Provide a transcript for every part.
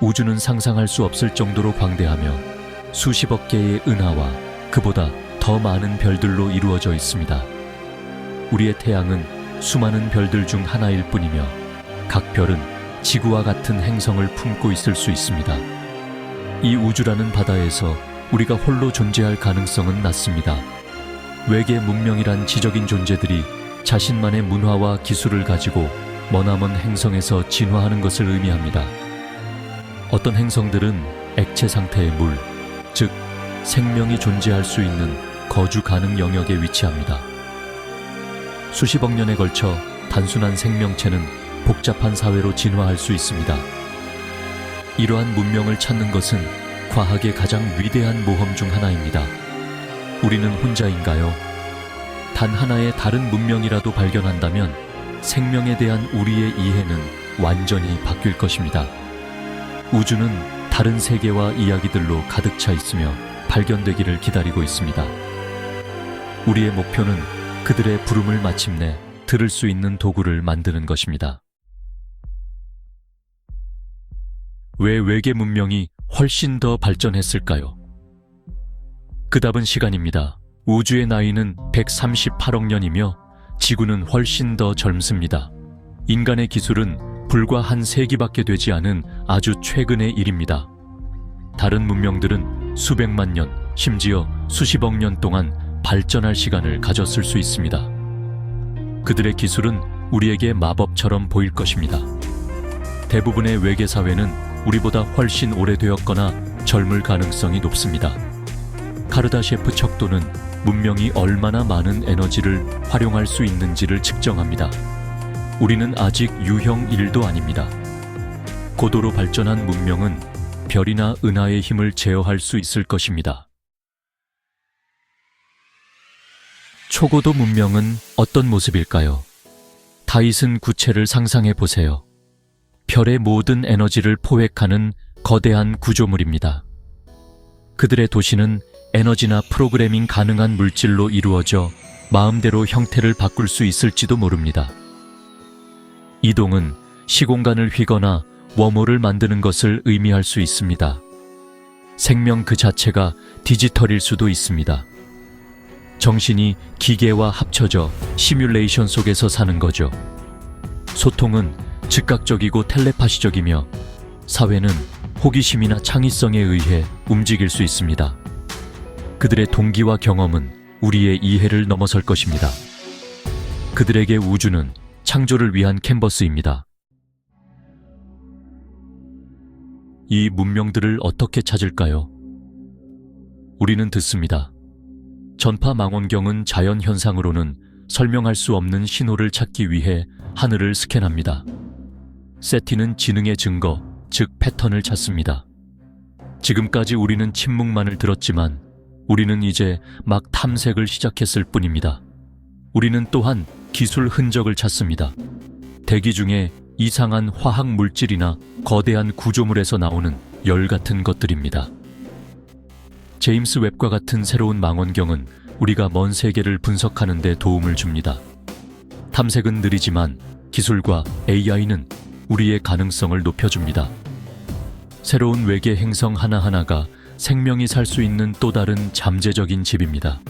우주는 상상할 수 없을 정도로 광대하며 수십억 개의 은하와 그보다 더 많은 별들로 이루어져 있습니다. 우리의 태양은 수많은 별들 중 하나일 뿐이며 각 별은 지구와 같은 행성을 품고 있을 수 있습니다. 이 우주라는 바다에서 우리가 홀로 존재할 가능성은 낮습니다. 외계 문명이란 지적인 존재들이 자신만의 문화와 기술을 가지고 머나먼 행성에서 진화하는 것을 의미합니다. 어떤 행성들은 액체 상태의 물, 즉 생명이 존재할 수 있는 거주 가능 영역에 위치합니다. 수십억 년에 걸쳐 단순한 생명체는 복잡한 사회로 진화할 수 있습니다. 이러한 문명을 찾는 것은 과학의 가장 위대한 모험 중 하나입니다. 우리는 혼자인가요? 단 하나의 다른 문명이라도 발견한다면 생명에 대한 우리의 이해는 완전히 바뀔 것입니다. 우주는 다른 세계와 이야기들로 가득 차 있으며 발견되기를 기다리고 있습니다. 우리의 목표는 그들의 부름을 마침내 들을 수 있는 도구를 만드는 것입니다. 왜 외계 문명이 훨씬 더 발전했을까요? 그 답은 시간입니다. 우주의 나이는 138억 년이며 지구는 훨씬 더 젊습니다. 인간의 기술은 불과 한 세기밖에 되지 않은 아주 최근의 일입니다. 다른 문명들은 수백만 년, 심지어 수십억 년 동안 발전할 시간을 가졌을 수 있습니다. 그들의 기술은 우리에게 마법처럼 보일 것입니다. 대부분의 외계 사회는 우리보다 훨씬 오래되었거나 젊을 가능성이 높습니다. 카르다 셰프 척도는 문명이 얼마나 많은 에너지를 활용할 수 있는지를 측정합니다. 우리는 아직 유형 1도 아닙니다. 고도로 발전한 문명은 별이나 은하의 힘을 제어할 수 있을 것입니다. 초고도 문명은 어떤 모습일까요? 다윗은 구체를 상상해 보세요. 별의 모든 에너지를 포획하는 거대한 구조물입니다. 그들의 도시는 에너지나 프로그래밍 가능한 물질로 이루어져 마음대로 형태를 바꿀 수 있을지도 모릅니다. 이동은 시공간을 휘거나 웜홀을 만드는 것을 의미할 수 있습니다. 생명 그 자체가 디지털일 수도 있습니다. 정신이 기계와 합쳐져 시뮬레이션 속에서 사는 거죠. 소통은 즉각적이고 텔레파시적이며 사회는 호기심이나 창의성에 의해 움직일 수 있습니다. 그들의 동기와 경험은 우리의 이해를 넘어설 것입니다. 그들에게 우주는 창조를 위한 캔버스입니다. 이 문명들을 어떻게 찾을까요? 우리는 듣습니다. 전파 망원경은 자연 현상으로는 설명할 수 없는 신호를 찾기 위해 하늘을 스캔합니다. 세티는 지능의 증거, 즉 패턴을 찾습니다. 지금까지 우리는 침묵만을 들었지만 우리는 이제 막 탐색을 시작했을 뿐입니다. 우리는 또한 기술 흔적을 찾습니다. 대기 중에 이상한 화학 물질이나 거대한 구조물에서 나오는 열 같은 것들입니다. 제임스 웹과 같은 새로운 망원경은 우리가 먼 세계를 분석하는 데 도움을 줍니다. 탐색은 느리지만 기술과 AI는 우리의 가능성을 높여줍니다. 새로운 외계 행성 하나하나가 생명이 살 수 있는 또 다른 잠재적인 집입니다.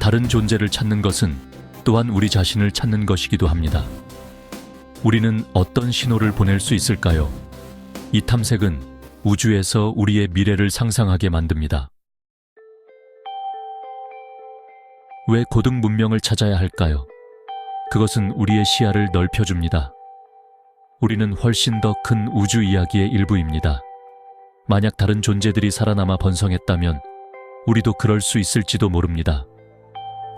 다른 존재를 찾는 것은 또한 우리 자신을 찾는 것이기도 합니다. 우리는 어떤 신호를 보낼 수 있을까요? 이 탐색은 우주에서 우리의 미래를 상상하게 만듭니다. 왜 고등 문명을 찾아야 할까요? 그것은 우리의 시야를 넓혀줍니다. 우리는 훨씬 더 큰 우주 이야기의 일부입니다. 만약 다른 존재들이 살아남아 번성했다면 우리도 그럴 수 있을지도 모릅니다.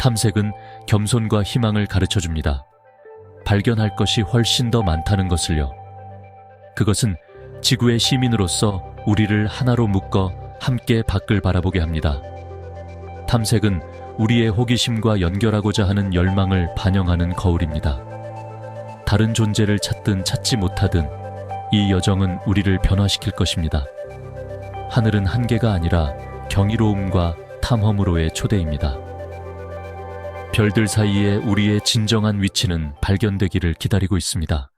탐색은 겸손과 희망을 가르쳐 줍니다. 발견할 것이 훨씬 더 많다는 것을요. 그것은 지구의 시민으로서 우리를 하나로 묶어 함께 밖을 바라보게 합니다. 탐색은 우리의 호기심과 연결하고자 하는 열망을 반영하는 거울입니다. 다른 존재를 찾든 찾지 못하든 이 여정은 우리를 변화시킬 것입니다. 하늘은 한계가 아니라 경이로움과 탐험으로의 초대입니다. 별들 사이에 우리의 진정한 위치는 발견되기를 기다리고 있습니다.